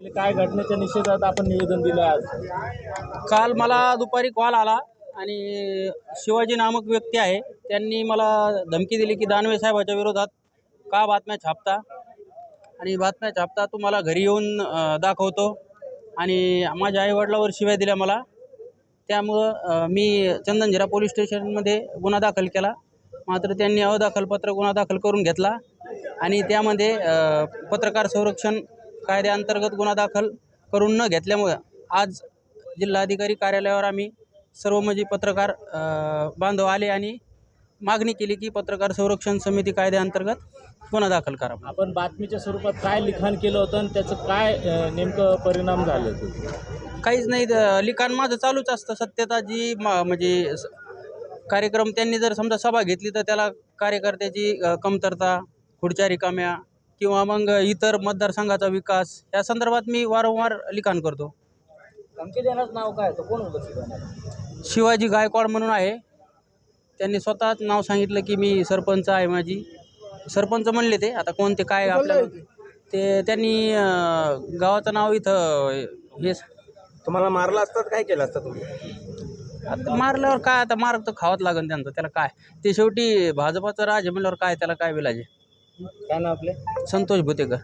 काय घटनेच्या निषेधात आपण निवेदन दिलं आज? काल मला दुपारी कॉल आला आणि शिवाजी नामक व्यक्ती आहे. त्यांनी मला धमकी दिली की दानवे साहेबाच्या विरोधात का बातम्या छापता? आणि बातम्या छापता तुम्हाला घरी येऊन दाखवतो. आणि माझ्या आईवडिलावर शिव्या दिल्या मला. त्यामुळं मी चंदनझिरा पोलीस स्टेशनमध्ये गुन्हा दाखल केला. मात्र त्यांनी अदाखलपत्र गुन्हा दाखल करून घेतला. आणि त्यामध्ये पत्रकार संरक्षण कायद्याअंतर्गत गुन्हा दाखल करून न घेतल्यामुळं आज जिल्हाधिकारी कार्यालयावर आम्ही सर्व म्हणजे पत्रकार बांधव आले आणि मागणी केली की पत्रकार संरक्षण समिती कायद्याअंतर्गत गुन्हा दाखल करावा आपण बातमीच्या स्वरूपात काय लिखाण केलं होतं आणि त्याचं काय नेमकं परिणाम झाले काहीच नाही लिखाण माझं चालूच असतं. सत्यता जी मा- म्हणजे स- कार्यक्रम त्यांनी जर समजा सभा घेतली तर त्याला कार्यकर्त्याची कमतरता खुर्च्या रिकाम्या किंवा मग इतर मतदारसंघाचा विकास या संदर्भात मी वारंवार लिखाण करतो. धमकी देण्याचं नाव काय होतं? कोण होतं शिवाजी? गायकवाड म्हणून आहे. त्यांनी स्वतःच नाव सांगितलं की मी सरपंच आहे माझी. सरपंच म्हणले ते आता कोणते काय आपल्याला? ते त्यांनी अं, गावाचं नाव इथं हे तुम्हाला मारला असतात काय केलं असतं तुम्ही? आता मारल्यावर काय आता मार तर खावाच लागेल त्यांचं त्याला काय? ते शेवटी भाजपाचं राज आहे म्हणल्यावर काय त्याला काय विलाज आहे? काय नाव आपले? संतोष भुतेकर.